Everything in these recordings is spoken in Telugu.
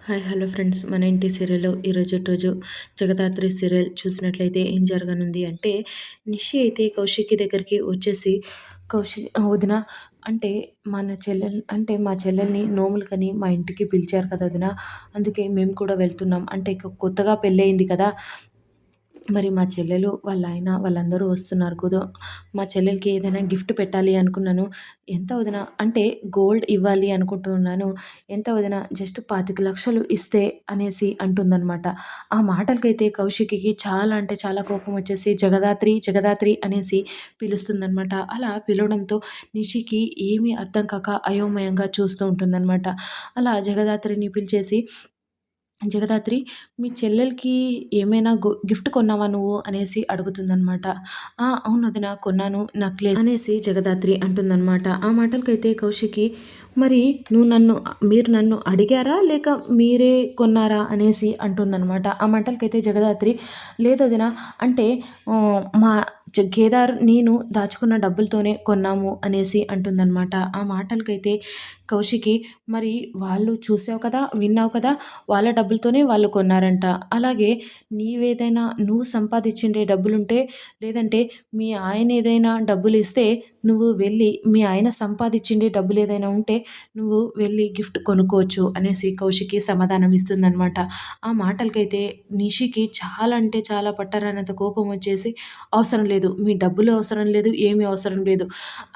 Hi hello friends. మన ఇంటి సీరియల్లో ఈరోజు రోజు జగదాత్రి సీరియల్ చూసినట్లయితే ఏం జరగనుంది అంటే నిషి అయితే కౌశికి దగ్గరికి వచ్చేసి కౌశిక్ వదిన అంటే మన చెల్లెల్ అంటే మా చెల్లెల్ని నోములకని మా ఇంటికి పిలిచారు కదా వదిన అందుకే మేము కూడా వెళ్తున్నాం. అంటే కొత్తగా పెళ్ళయింది కదా మరి మా చెల్లెలు వాళ్ళ ఆయన వాళ్ళందరూ వస్తున్నారు కుదో మా చెల్లెలకి ఏదైనా గిఫ్ట్ పెట్టాలి అనుకున్నాను. ఎంత వదిన? అంటే గోల్డ్ ఇవ్వాలి అనుకుంటున్నాను. ఎంత వదిన? జస్ట్ పాతిక లక్షలు ఇస్తే అనేసి అంటుందన్నమాట. ఆ మాటలకైతే కౌశికి చాలా అంటే చాలా కోపం వచ్చేసి జగదాత్రి జగదాత్రి అనేసి పిలుస్తుందనమాట అలా పిలవడంతో నిషికి ఏమీ అర్థం కాక అయోమయంగా చూస్తూ ఉంటుందన్నమాట. అలా జగదాత్రిని పిలిచేసి జగదాత్రి మీ చెల్లెలకి ఏమైనా గో గిఫ్ట్ కొన్నావా నువ్వు? అనేసి అడుగుతుందనమాట అవును వదిన కొన్నాను నక్లెస్ అనేసి జగదాత్రి అంటుందన్నమాట. ఆ మాటలకైతే కౌశికి మరి నువ్వు నన్ను మీరు నన్ను అడిగారా? లేక మీరే కొన్నారా? అనేసి అంటుందన్నమాట. ఆ మాటలకైతే జగదాత్రి లేదు వదిన అంటే మా కేదార్ నేను దాచుకున్న డబ్బులతోనే కొన్నాము అనేసి అంటుందన్నమాట. ఆ మాటలకైతే కౌశికి మరి వాళ్ళు చూసావు కదా విన్నావు కదా వాళ్ళ డబ్బులతోనే వాళ్ళు కొన్నారంట. అలాగే నీవేదైనా నువ్వు సంపాదించిండే డబ్బులుంటే లేదంటే మీ ఆయన ఏదైనా డబ్బులు ఇస్తే నువ్వు వెళ్ళి మీ ఆయన సంపాదించిండే డబ్బులు ఏదైనా ఉంటే నువ్వు వెళ్ళి గిఫ్ట్ కొనుక్కోవచ్చు అనేసి కౌశికి సమాధానం ఇస్తుందనమాట ఆ మాటలకైతే నిషికి చాలా అంటే చాలా పట్టరానంత కోపం వచ్చేసి అవసరం లేదు మీ డబ్బులు అవసరం లేదు ఏమీ అవసరం లేదు.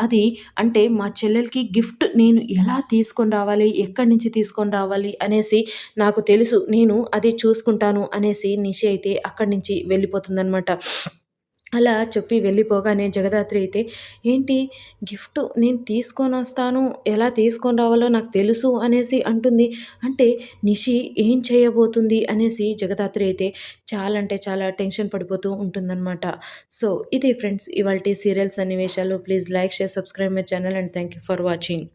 అది అంటే మా చెల్లెలకి గిఫ్ట్ నేను ఎలా తీసుకొని రావాలి ఎక్కడి నుంచి తీసుకొని రావాలి అనేసి నాకు తెలుసు నేను అది చూసుకుంటాను అనేసి నిషి అయితే అక్కడి నుంచి వెళ్ళిపోతుందనమాట అలా చెప్పి వెళ్ళిపోగానే జగదాత్రి అయితే ఏంటి? గిఫ్ట్ నేను తీసుకొని వస్తాను. ఎలా తీసుకొని రావాలో నాకు తెలుసు అనేసి అంటుంది. అంటే నిషి ఏం చేయబోతుంది అనేసి జగదాత్రి అయితే చాలా అంటే చాలా టెన్షన్ పడిపోతూ ఉంటుందన్నమాట. సో ఇది ఫ్రెండ్స్ ఇవాళ సీరియల్స్ సన్నివేశాలు. Please like share subscribe my channel and thank you for watching.